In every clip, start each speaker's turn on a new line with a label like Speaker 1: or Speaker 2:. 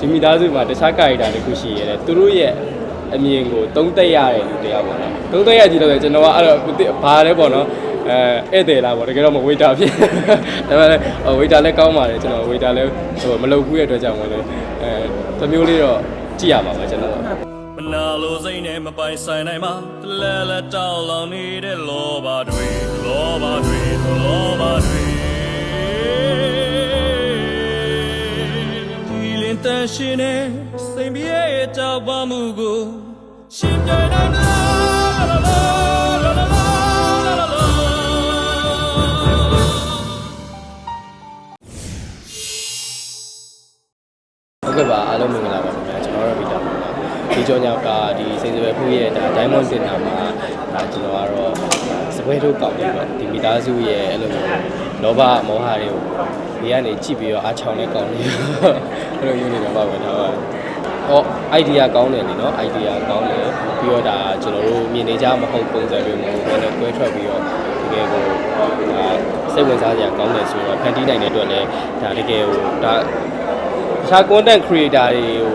Speaker 1: ဒီမိသားစုမှာတခြားကာရီတာတစ်ခုရှိရတယ်သူတို့ရဲ့အမြင်ကိုသုံးသက်ရတဲ့လူတရားပေါ့နော်သုံးသက်ရကြည့်လို့ကျွန်တော်ကအဲ့တော့ဘာလဲပေါ့နော်အဲဧည့်သည်လားပေါ့တကယ်တော့မဝေတာဖြစ်ဒါပေမဲ့ဝေတာလည်းကောင်းပါတယ်ကျွန်တော်ဝေတာလည်းဟိုမလုပ်ဘူးရဲ့အတွက်ကြောင့်မလို့အဲတစ်မျိုးလေးတော့ကြည့်ရပါမယ်ကျွန်တော်
Speaker 2: မနာလိုစိတ်နဲ့မပိုင်ဆိုင်နိုင်မှာတလဲလဲတောင်းလောင်နေတဲ့လောဘတွေ ရှင်နဲ့စိတ်ပြေတောက်ပါမှုကိုရှင်ပြနိုင်မလားလာလာလာလာလာလာလာ
Speaker 1: ဟုတ်ကဲ့ပါအားလုံးမင်္ဂလာပါခင်ဗျာကျွန်တော်တို့ဗီတာပါဒီကြောညောက်ကဒီစိန်စပယ်ဖူးရဲ့ဒါ Diamond Dinner မှာဒါကျွန်တော်ကတော့ စပွဲထုတ်ကောက်ပြီးတော့ဒီမိသားစုရဲ့အဲ့လိုမျိုးလောဘမောဟတွေကိုဒီကနေကြည့်ပြီးတော့အားချောင်းနဲ့ကောင်းနေအဲ့လိုမျိုးနေတော့ပါပဲဒါပါဟော idea ကောင်းတယ်လीเนาะ idea ကောင်းတယ်ပြီးတော့ဒါကျွန်တော်တို့မြင်နေကြမဟုတ်ပုံစံမျိုးမဟုတ်ဘူးလည်းကွဲထွက်ပြီးတော့တကယ်ကိုဒါစိတ်ဝင်စားစရာကောင်းတယ်ဆိုတော့ဖန်တီးနိုင်တဲ့အတွက်လည်းဒါတကယ်ကိုဒါ တခြား content creator တွေကို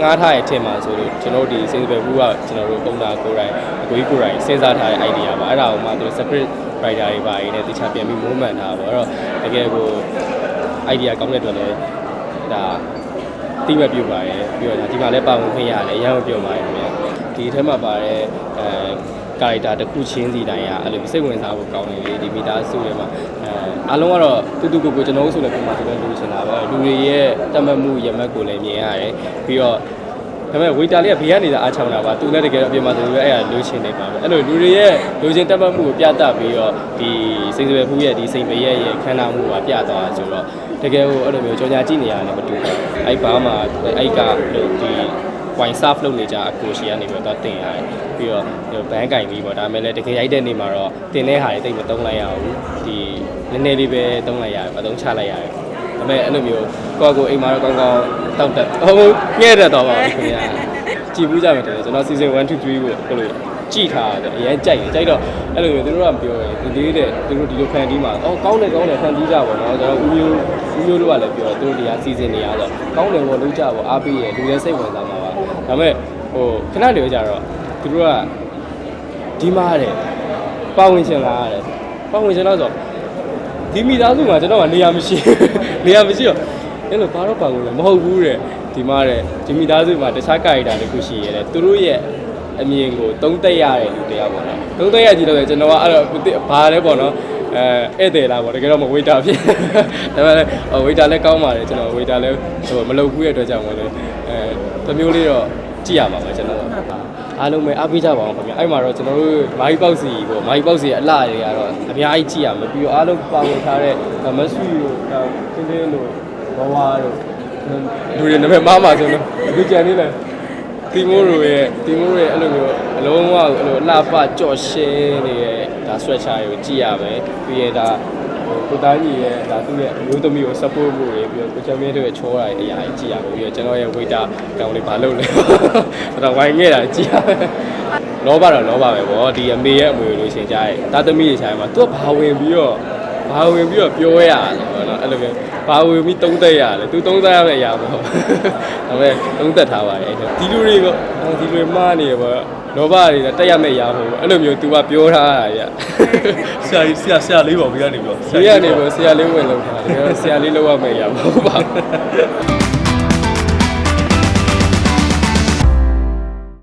Speaker 1: ငားထားရတဲ့ထင်မှာဆိုလို့ကျွန်တော်တို့ဒီ single ဘူးကကျွန်တော်တို့ပုံတာကိုယ်တိုင်အကိုကြီးကိုယ်တိုင်စဉ်းစားထားတဲ့ idea ပါအဲ့ဒါကိုမှသူ separate writer တွေပါရင်းနဲ့တခြားပြန်ပြီး movement ထားပါတော့တကယ်ကို idea ကောင်းတဲ့အတွက်လည်းဒါတိမပြုတ်ပါရဲ့ပြီးတော့ဒါဒီမှာလည်းပါဝင်ခွင့်ရတယ်အရင်ကပြောပါရဲ့ခင်ဗျာဒီအထက်မှာပါတဲ့အဲ ကာရီတာတစ်ခုချင်းစီတိုင်းကအဲ့လိုစိတ်ဝင်စားဖို့ကောင်းနေလေဒီမီတာစုထဲမှာအဲအားလုံးကတော့တူတူကိုကိုကျွန်တော်တို့ဆိုလည်းပုံမှန်တူတူချင်တာပဲလူတွေရဲ့တတ်မှတ်မှုရမက်ကိုလည်းမြင်ရတယ်ပြီးတော့ဒါပေမဲ့ဝေတာလေးကဘေးကနေသာအားချောင်းတာပါသူလည်းတကယ်တော့အပြင်မှာဆိုပြီးအဲ့ဒါလိုချင်နေပါပဲအဲ့လိုလူတွေရဲ့လိုချင်တတ်မှတ်မှုကိုပြသပြီးတော့ဒီစိတ်စပယ်ဖူးရဲ့ဒီစိတ်ဘေးရဲ့ရဲ့ခန္ဓာမှုကပြသွားတာဆိုတော့တကယ်ကိုအဲ့လိုမျိုးကြော်ညာကြည့်နေရတယ်မတူဘူးအဲ့ဘာမှအဲ့ကဒီ wine serve လုပ်နေကြအကိုရှိကနေပြီးတော့တင်ရတယ်ပြီးတော့ဘန်းကင်ပြီးပေါ့ဒါပေမဲ့လည်းတကယ်ရိုက်တဲ့နေ့မှာတော့တင်တဲ့ဟာတွေတိတ်မသုံးလိုက်ရဘူးဒီနည်းနည်းလေးပဲသုံးလိုက်ရတယ်မသုံးချလိုက်ရတယ်ဒါပေမဲ့အဲ့လိုမျိုးကိုယ့်ကိုအိမ်မှာတော့ကောင်းကောင်းတောက်တက်ဟုတ်ငဲ့တက်တော့ပါဘူးခင်ဗျာကြည်ဘူးကြမယ်တယ်ကျွန်တော် season 1 2 3ကိုအဲ့လိုကြည်ထားတယ်အရင်ကြိုက်တယ်ကြိုက်တော့အဲ့လိုမျိုးသူတို့ကပြောတယ်ဒီလေးတဲ့သူတို့ဒီလိုဖန်တီးမှာအော်ကောင်းတယ်ကောင်းတယ်ဖန်တီးကြပါတော့ကျွန်တော်ဦးမျိုးဦးမျိုးတို့ကလည်းပြောတယ်သူတို့တရား season နေရတော့ကောင်းတယ်ဘောလုံးကြပါအားပေးရလူလည်းစိတ်ဝင်စားမှာပါ ဒါပေမဲ့ဟိုခဏနေကြတော့သူတို့ကဒီမားတယ်ပါဝင်ချင်လာရတယ်ပါဝင်ချင်တော့ဆိုဒီမိသားစုမှာကျွန်တော်ကနေရာမရှိနေရာမရှိတော့အဲ့လိုဘာတော့ပါဝင်လဲမဟုတ်ဘူးတဲ့ဒီမားတဲ့ဒီမိသားစုမှာတခြားကာရီတာတစ်ခုရှိရတယ်သူတို့ရဲ့အမြင်ကိုသုံးသက်ရတဲ့လူတရားပေါ့နော်သုံးသက်ရကြည့်လို့ကျွန်တော်ကအဲ့တော့ဘာလဲပေါ့နော် အဲဧည့်သည်လားပေါ့တကယ်တော့မဝေတာဖြစ်ဒါပေမဲ့ဝေတာလည်းကောင်းပါတယ်ကျွန်တော်ဝေတာလည်းဟိုမလုပ်ဘူးရဲ့အတွက်ကြောင့်မလို့အဲတစ်မျိုးလေးတော့ကြည့်ရပါမယ်ကျွန်တော်အားလုံးပဲအားပေးကြပါအောင်ခင်ဗျအဲ့မှာတော့ကျွန်တော်တို့မာကြီးပေါက်စီပေါ့မာကြီးပေါက်စီရဲ့အလှတွေကတော့အများကြီးကြည့်ရမယ်ပြီးတော့အားလုံးပါဝင်ထားတဲ့မဆွီတို့သင်းသင်းတို့ဘဝတို့လူတွေနာမည်မှားမှာဆိုတော့ဒီကြံနေလဲ တီမိုရိုရဲ့တီမိုရိုရဲ့အဲ့လိုမျိုးအလုံးဝအဲ့လိုလှပကြော့ရှင်းနေတဲ့ဒါ stretcher ကိုကြည့်ရမယ်ပြီးရင်ဒါကိုတိုင်းကြီးရဲ့ဒါသူ့ရဲ့အမျိုးသမီးကို support မှုတွေပြီးတော့ကိုချမ်းမင်းတို့ရဲ့ချောတာအရာကြီးကြည့်ရမယ်ပြီးတော့ကျွန်တော်ရဲ့ waiter ကောင်လေးမလုပ်လဲအဲ့တော့ဝိုင်းခဲ့တာကြည့်ရမယ်လောဘတော့လောဘပဲဗောဒီအမေရဲ့အမွေလို့ရှင်ကြားရဲ့တာသမီးရဲ့ခြားမှာသူကဘာဝင်ပြီးတော့ဘာဝင်ပြီးတော့ပြောရတယ်ဗော နော်အဲ့လိုမျိုးဘာဝင်ပြီးသုံးသက်ရတယ်သူသုံးသက်ရမယ့်အရာမဟုတ်ဒါပေမဲ့သုံးသက်ထားပါတယ်အဲ့ဒီလူတွေကဒီလူတွေမှားနေရဗောလောဘတွေတက်ရမယ့်အရာမဟုတ်ဘူးအဲ့လိုမျိုး तू ကပြောထားတာကြီး
Speaker 3: ဆရာကြီးဆရာဆရာလေးပေါ့ဘေးကနေပြီးတော့
Speaker 1: ဆရာနေပေါ့ဆရာလေးဝင်လောက်တာတယ်ဆရာလေးလောက်ရမယ့်အရာမဟုတ်ပါဘူး